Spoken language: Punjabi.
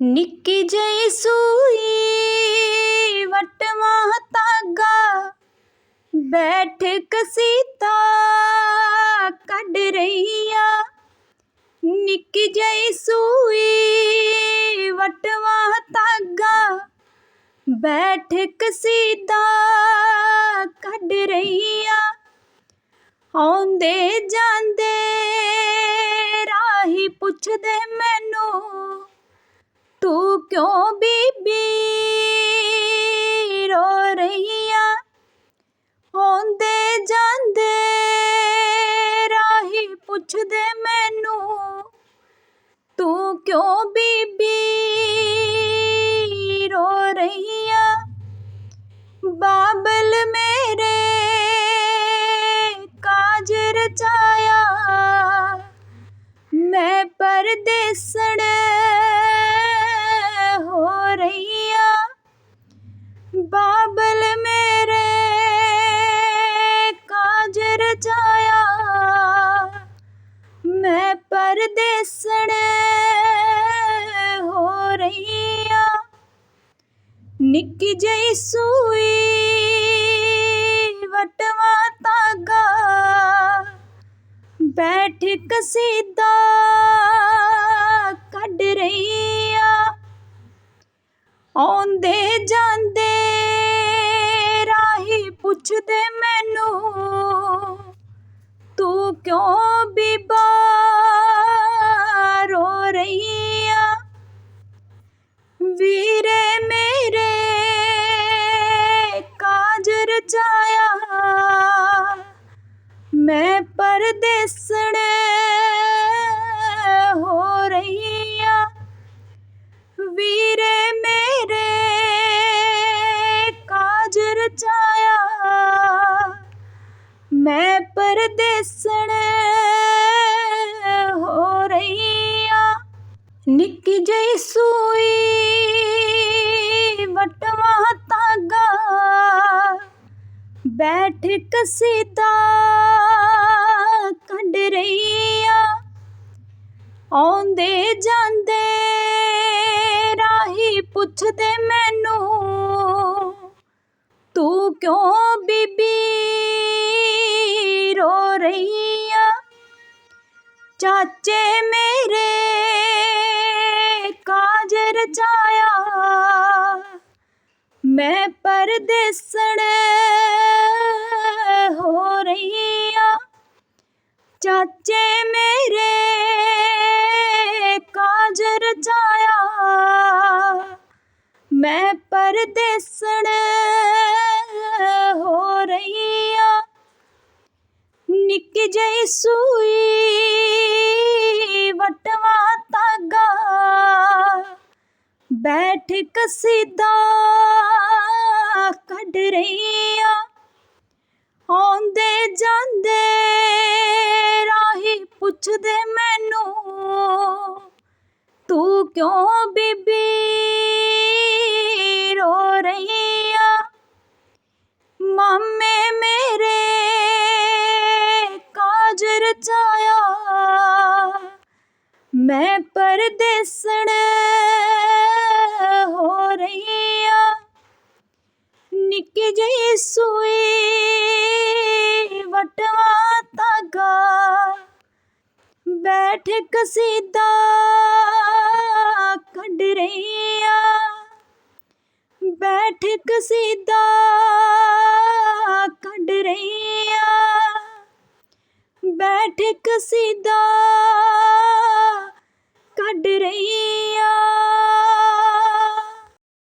ਨਿੱਕੀ ਜਿਹੀ ਸੂਈ ਵਟਵਾ ਧਾਗਾ, ਬੈਠ ਕਸੀਤਾ ਕੱਢ ਰਹੀ ਨਿੱਕੀ ਜਿਹੀ ਸੂਈ ਵਟਵਾ ਧਾਗਾ, ਬੈਠ ਕਸੀਦਾ ਕੱਢ ਰਹੀ ਆਉਂਦੇ ਜਾਂਦੇ ਰਾਹੀ ਪੁੱਛਦੇ ਮੈਨੂੰ ਤੂੰ ਕਿਉਂ ਬੀਬੀ ਰੋ ਰਹੀ ਆ ਜਾਂਦੇ ਰਾਹੀ ਪੁੱਛਦੇ ਮੈਨੂੰ ਤੂੰ ਕਿਉਂ ਬੀਬੀ ਰੋ ਰਹੀ ਬਾਬਲ ਮੇਰੇ ਕਾਜ ਰਚਾਇਆ ਮੈਂ ਪਰਦੇਸਣ ਬਾਬਲ ਮੇਰੇ ਕਾਜ ਰਚਾਇਆ ਮੈਂ ਪਰਦੇਸਣ ਹੋ ਰਹੀ ਆ ਨਿੱਕੀ ਜਿਹੀ ਸੂਈ ਵਟਵਾ ਧਾਗਾ ਬੈਠ ਕਸੀਦਾ ਪਰਦੇਸਣ ਹੋ ਰਹੀ ਵੀਰੇ ਮੇਰੇ ਕਾਜ ਰਚਾਇਆ ਮੈਂ ਪਰਦੇਸਣ ਹੋ ਰਹੀ ਨਿੱਕੀ ਜਿਹੀ ਸੂਈ ਵਟਵਾ ਧਾਗਾ ਬੈਠ ਕਸੀਦਾ ਆਉਂਦੇ ਜਾਂਦੇ ਰਾਹੀ ਪੁੱਛਦੇ ਮੈਨੂੰ, ਤੂੰ ਕਿਉਂ ਬੀਬੀ ਰੋ ਰਹੀ ਆ? ਚਾਚੇ ਮੇਰੇ ਕਾਜ ਰਚਾਇਆ। ਮੈਂ ਪਰਦੇਸਣ ਹੋ ਰਹੀ ਆ। ਚਾਚੇ ਮੇਰੇ ਪਰਦੇਸਣ ਹੋ ਰਹੀ ਆ ਨਿੱਕੀ ਜਿਹੀ ਸੂਈ ਵਟਵਾ ਧਾਗਾ। ਬੈਠ ਕਸੀਦਾ ਕੱਢ ਰਹੀ ਆ ਆਉਂਦੇ ਜਾਂਦੇ ਰਾਹੀ ਪੁੱਛਦੇ ਮੈਨੂੰ, ਤੂੰ ਕਿਉਂ ਬੀਬੀ ਰੋ ਰਹੀ ਮਾਮੇ ਮੇਰੇ ਕਾਜ ਰਚਾਇਆ ਮੈਂ ਪਰਦੇਸਣ ਹੋ ਰਹੀ ਨਿੱਕੀ ਜਿਹੀ ਸੂਈ ਵਟਵਾ ਤਾਗਾ ਬੈਠ ਕਸੀਦਾ ਕੱਢ ਰਹੀ ਬੈਠ ਕਸੀਦਾ ਕੱਢ ਰਹੀ ਆ ਬੈਠ ਕਸੀਦਾ ਕੱਢ ਰਹੀ